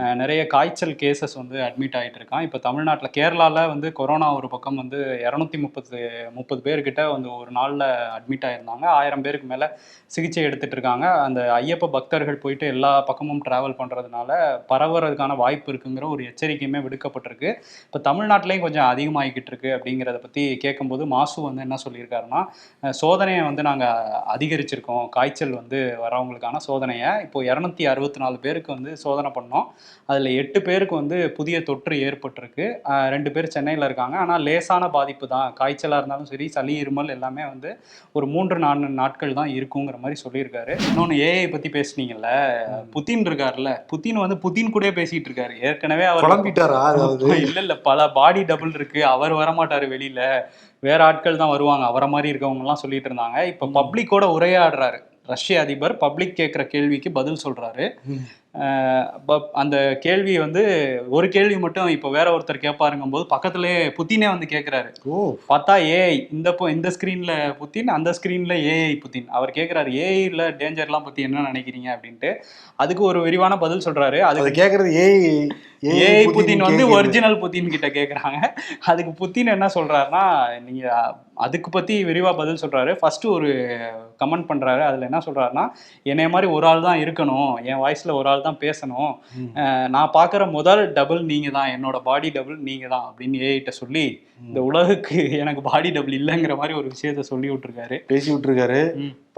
Speaker 2: அஹ், நிறைய காய்ச்சல் கேசஸ் வந்து அட்மிட் ஆயிட்டு இருக்கான். இப்போ தமிழ்நாட்டில் கேரளால வந்து கொரோனா ஒரு பக்கம் வந்து இரநூத்தி முப்பது முப்பது பேர்கிட்ட வந்து ஒரு நாள்ல அட்மிட் ஆயிருந்தாங்க. ஆயிரம் பேருக்கு மேல சிகிச்சை எடுத்துட்டு இருக்காங்க. அந்த ஐயப்ப பக்தர்கள் போயிட்டு எல்லா பக்கமும் டிராவல் பண்றதுனால பரவுறதுக்கான வாய்ப்பு இருக்குங்கிற ஒரு எச்சரிக்கையுமே விடுக்கப்பட்டிருக்கு. இப்போ தமிழ்நாட்டிலையும் கொஞ்சம் அதிகமாகிக்கிட்டு இருக்கு அப்படிங்கிறத பத்தி கேட்கும்போது மாசு வந்து என்ன சொல்லியிருக்காருன்னா சோதனையை வந்து நாங்க அதிகரிச்சிருக்கோம். காய்ச்சல் வந்து வரவங்களுக்கான சோதனையை. இப்போ இரநூத்தி அறுபத்தி நாலு பேருக்கு வந்து சோதனை பண்ணோம். அதில் எட்டு பேருக்கு வந்து புதிய தொற்று ஏற்பட்டிருக்கு. ரெண்டு பேர் சென்னையில் இருக்காங்க. ஆனால் லேசான பாதிப்பு தான். காய்ச்சலாக இருந்தாலும் சரி சளி இருமல் எல்லாமே வந்து ஒரு மூன்று நான்கு நாட்கள் தான் இருக்குங்கிற மாதிரி சொல்லியிருக்காரு. இன்னொன்று ஏஐ பற்றி பேசுனீங்கல்ல புதின் இருக்காருல்ல. புதின் வந்து புதின் கூட பேசிட்டு இருக்காரு. ஏற்கனவே அவர்
Speaker 1: குழம்பிட்டாரா
Speaker 2: இல்ல இல்ல. பல பாடி டபுள் இருக்கு. அவர் வரமாட்டாரு வெளியில. வேற ஆட்கள் தான் வருவாங்க. அவரை மாதிரி இருக்கவங்க எல்லாம் சொல்லிட்டு இருந்தாங்க. இப்ப பப்ளிக்கோட உரையாடுறாரு. ரஷ்ய அதிபர் பப்ளிக் கேட்குற கேள்விக்கு பதில் சொல்றாரு. அந்த கேள்வி வந்து ஒரு கேள்வி மட்டும் இப்போ வேற ஒருத்தர் கேட்பாருங்கும் போது பக்கத்துலயே புத்தினே வந்து கேட்குறாரு
Speaker 1: ஓ.
Speaker 2: பார்த்தா ஏஐ இந்த இந்த ஸ்க்ரீன்ல புத்தின் அந்த ஸ்க்ரீன்ல ஏஐ புத்தின். அவர் கேட்குறாரு ஏஐல டேஞ்சர்லாம் பத்தி என்ன நினைக்கிறீங்க அப்படின்ட்டு. அதுக்கு ஒரு விரிவான பதில் சொல்றாரு.
Speaker 1: அது கேக்குறது ஏய்
Speaker 2: ஏஐ புத்தின் வந்து ஒரிஜினல் புத்தின் கிட்ட கேக்குறாங்க. அதுக்கு புத்தின் என்ன சொல்றாருன்னா நீங்க அதுக்கு பத்தி விரிவா பதில் சொல்றாரு. ஃபர்ஸ்ட் ஒரு கமெண்ட் பண்றாரு. அதுல என்ன சொல்றாருன்னா என்னைய மாதிரி ஒரு ஆள் தான் இருக்கணும். என் வாய்ஸ்ல ஒரு ஆள் தான் பேசணும். நான் பார்க்குற முதல் டபுள் நீங்க தான். என்னோட பாடி டபுள் நீங்க தான் அப்படின்னு ஏஐட்ட சொல்லி இந்த உலகுக்கு எனக்கு பாடி டபுள் இல்லைங்கிற மாதிரி ஒரு விஷயத்த சொல்லி விட்டுருக்காரு.
Speaker 1: பேசி விட்டுருக்காரு.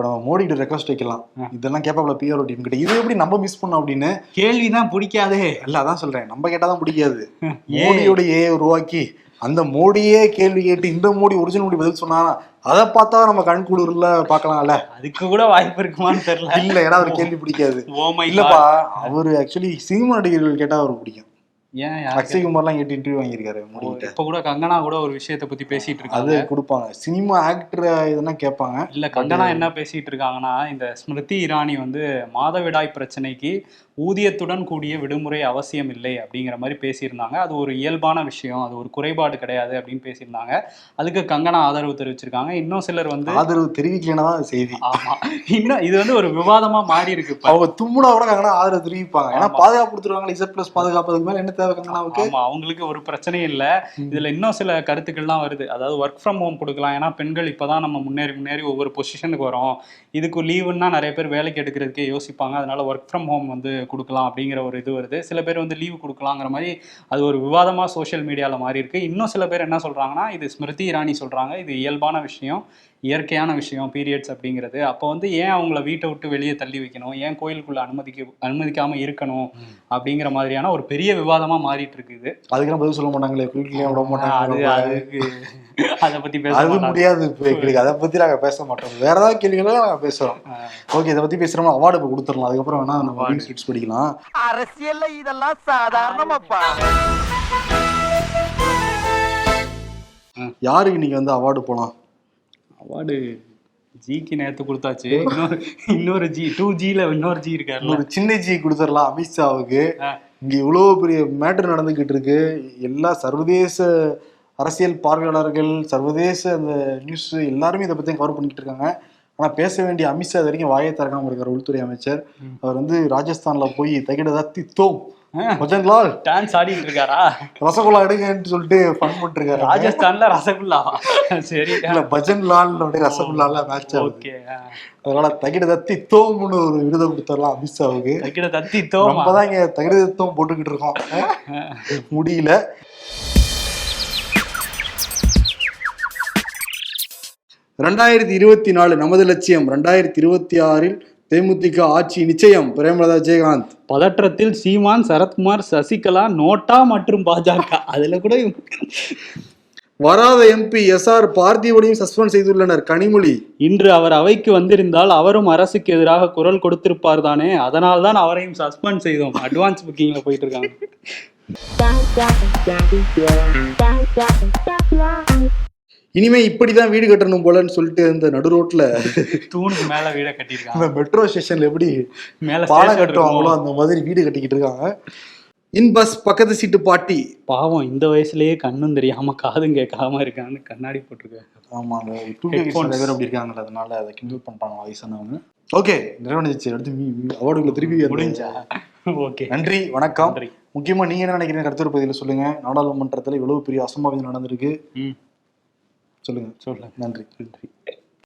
Speaker 1: இப்ப நம்ம மோடி கிட்ட ரெக்வஸ்ட் வைக்கலாம். இதெல்லாம் கேப்பாப்ல பிஆர் டீம் கிட்ட. இது எப்படி நம்ம மிஸ் பண்ணோம் அப்படின்னு
Speaker 2: கேள்விதான் பிடிக்காதே.
Speaker 1: இல்ல அதான் சொல்றேன். நம்ம கேட்டாதான் பிடிக்காது.
Speaker 2: ஏன்?
Speaker 1: மோடியோட ஏ உருவாக்கி அந்த மோடியே கேள்வி கேட்டு இந்த மோடி ஒரிஜினல் மோடி பதில் சொன்னா அதை பார்த்தா நம்ம கண் குளிர்ல பாக்கலாம்ல
Speaker 2: அதுக்கு கூட வாய்ப்பு இருக்குமான்னு தெரியல.
Speaker 1: இல்ல ஏன்னா அவர் கேள்வி பிடிக்காது.
Speaker 2: ஓமை
Speaker 1: இல்லப்பா அவரு ஆக்சுவலி சினிமா நடிகர்கள் கேட்டா அவருக்கு பிடிக்கும்.
Speaker 2: ஏன் யாருக்கு?
Speaker 1: அக்ஷய் குமார்லாம் கேட்டு இன்டர்வியூ வாங்கியிருக்காரு மோடி கிட்ட
Speaker 2: இப்ப கூட கங்கனா கூட ஒரு விஷயத்தை பத்தி பேசிட்டு
Speaker 1: அது
Speaker 2: இருக்காங்க.
Speaker 1: கொடுப்பாங்க. சினிமா ஆக்டர் இதெல்லாம் கேட்பாங்க.
Speaker 2: இல்ல கங்கனா என்ன பேசிட்டு இருக்காங்கன்னா இந்த ஸ்மிருதி இரானி வந்து மாதவிடாய் பிரச்சனைக்கு ஊதியத்துடன் கூடிய விடுமுறை அவசியம் இல்லை அப்படிங்கிற மாதிரி பேசியிருந்தாங்க. அது ஒரு இயல்பான விஷயம். அது ஒரு குறைபாடு கிடையாது அப்படின்னு பேசியிருந்தாங்க. அதுக்கு கங்கனா ஆதரவு தெரிவிச்சிருக்காங்க. இன்னும் சிலர் வந்து
Speaker 1: ஆதரவு தெரிவிக்கலன்னா தான் அது செய்தி.
Speaker 2: ஆமா. இன்னும் இது வந்து ஒரு விவாதமா மாறி இருக்கு
Speaker 1: அவங்க தும்முனா கூட கங்கனா ஆதரவு தெரிவிப்பாங்க. ஏன்னா. பாதுகாப்பு கொடுத்துருவாங்க இசட் பிளஸ் பாதுகாப்பதுக்கு மேல என்ன தேவை கங்கனாவுக்கு
Speaker 2: ஆமா அவங்களுக்கு ஒரு பிரச்சனையும் இல்ல. இதுல இன்னும் சில கருத்துக்கள்லாம் வருது. அதாவது ஒர்க் ஃப்ரம் ஹோம் கொடுக்கலாம். ஏன்னா பெண்கள் இப்பதான் நம்ம முன்னேறி முன்னேறி ஒவ்வொரு பொசிஷனுக்கு வரோம். இதுக்கு லீவுன்னா நிறைய பேர் வேலைக்கு எடுக்கிறதுக்கே யோசிப்பாங்க. அதனால ஒர்க் ஃப்ரம் ஹோம் வந்து கொடுக்கலாம் அப்படிங்கிற ஒரு இது வருது. சில பேர் வந்து லீவு கொடுக்கலாங்கிற மாதிரி அது ஒரு விவாதமா சோஷியல் மீடியால மாறி இருக்கு. இன்னும் சில பேர் என்ன சொல்றாங்கன்னா இது ஸ்மிருதி இரானி சொல்றாங்க. இது இயல்பான விஷயம். இயற்கையான விஷயம் பீரியட்ஸ் அப்படிங்கிறது. அப்போ வந்து ஏன் அவங்கள வீட்டை விட்டு வெளியே தள்ளி வைக்கணும்? ஏன் கோயிலுக்குள்ள அனுமதிக்க அனுமதிக்காம இருக்கணும்? அப்படிங்கிற மாதிரியான ஒரு பெரிய விவாதமா மாறிட்டு இருக்கு இது
Speaker 1: அதுக்கெல்லாம் பதில் சொல்ல மாட்டாங்களே குளிக்கலையே விட
Speaker 2: அது
Speaker 1: மாட்டாங்க
Speaker 2: அதுக்கு அத பத்தி பேச.
Speaker 1: முடியாது எங்களுக்கு. அதை பத்தி நாங்க பேச மாட்டோம். வேற ஏதாவது கேள்விகளோ நாங்க பேசுறோம். ஓகே இதை பத்தி பேசுறோம் அவார்டு இப்ப கொடுத்துடலாம். அதுக்கப்புறம் வேணா நம்ம Streets படிக்கலாம்.
Speaker 3: அரசியல்ல இதெல்லாம் சாதாரணமாப்பா.
Speaker 1: யாருக்கு இன்னைக்கு வந்து அவார்டு போலாம்?
Speaker 2: அவார்டு ஜிக்கு நேத்து கொடுத்தாச்சு. இன்னொரு இன்னொரு ஜி டூ ஜில இன்னொரு ஜி இருக்காருல்ல.
Speaker 1: ஒரு சின்ன ஜி கொடுத்துடலாம் அமித்ஷாவுக்கு. இங்க இவ்வளவு பெரிய மேட்டர் நடந்துகிட்டு இருக்கு. எல்லா சர்வதேச அரசியல் பார்வையாளர்கள் சர்வதேச அந்த நியூஸ் எல்லாருமே இதை பத்தி கவர் பண்ணிக்கிட்டு இருக்காங்க. ஆனா பேச வேண்டிய அமித்ஷா இது வரைக்கும் வாயை திறக்காம இருக்கார் உள்துறை அமைச்சர். அவர் வந்து ராஜஸ்தான்ல போய் தகிட தத்தி தோம். பஜன்லால்
Speaker 2: டான்ஸ் ஆடிட்டு இருக்காரா
Speaker 1: ரசகுல்லா எடுங்கன்னு சொல்லிட்டு ஃபன் பண்ணிட்டு இருக்காரு
Speaker 2: ராஜஸ்தான்ல ரசகுல்லாவா சரி.
Speaker 1: இல்ல பஜன் லால் அப்படியே ரசகுல்லால மேட்ச்
Speaker 2: ஓகே
Speaker 1: அதனால தகிட தத்தி தோம்னு ஒரு விருதை கொடுத்துடலாம் அமித்ஷாவுக்கு
Speaker 2: தைக்கிற தத்தி தோமா?
Speaker 1: நம்ம தான் இங்க தகிட தத்தம் போட்டுக்கிட்டு இருக்கோம். முடியல. ரெண்டாயிரத்தி இருபத்தி நாலு நமது லட்சியம். ரெண்டாயிரத்தி இருபத்தி ஆறில் தேமுதிக ஆட்சி நிச்சயம். பிரேமலதா விஜயகாந்த்
Speaker 2: பதற்றத்தில் சீமான் சரத்குமார் சசிகலா நோட்டா மற்றும் பாஜக. அதுல கூட
Speaker 1: வராத எம்பி எஸ் ஆர் பார்த்திபனையும் சஸ்பெண்ட் செய்துள்ளனர். கனிமொழி.
Speaker 2: இன்று அவர் அவைக்கு வந்திருந்தால் அவரும் அரசுக்கு எதிராக குரல் கொடுத்திருப்பார் தானே. அதனால் தான் அவரையும் சஸ்பெண்ட் செய்தோம். அட்வான்ஸ் புக்கிங்ல போயிட்டு இருக்காங்க
Speaker 1: இனிமே இப்படிதான் வீடு கட்டணும் போலன்னு சொல்லிட்டு இந்த நடு ரோட்ல
Speaker 2: தூணுக்கு மேல வீட கட்டியிருக்காங்க.
Speaker 1: மெட்ரோ ஸ்டேஷன்ல எப்படி
Speaker 2: மேல
Speaker 1: பாலம் கட்டுவாங்களோ. அந்த மாதிரி வீடு கட்டிக்கிட்டு இருக்காங்க. இன் பஸ் பக்கத்து சீட்டு பாட்டி.
Speaker 2: பாவம் இந்த வயசுலயே கண்ணும் தெரியாம காதும் கேட்காம இருக்கான்னு கண்ணாடி போட்டிருக்காரு
Speaker 1: ஆமா அந்த பேர் அப்படி இருக்காங்கல்ல அதனால அதை கிண்டல் பண்றாங்க வயசானவங்க ஓகே நிறைவடைஞ்சிச்சு. அடுத்து அவார்டுக்குள்ள திருப்பி
Speaker 2: முடிஞ்சா? ஓகே
Speaker 1: நன்றி வணக்கம். முக்கியமா நீங்க என்ன நினைக்கிறீங்க கருத்து பதில சொல்லுங்க. நாடாளுமன்றத்துல இவ்வளவு பெரிய அசம்பாவிதம் நடந்திருக்கு.
Speaker 2: சொல்லுங்கள்
Speaker 1: சொல்லுங்க
Speaker 2: சொல்லுங்க.
Speaker 1: நன்றி
Speaker 2: நன்றி.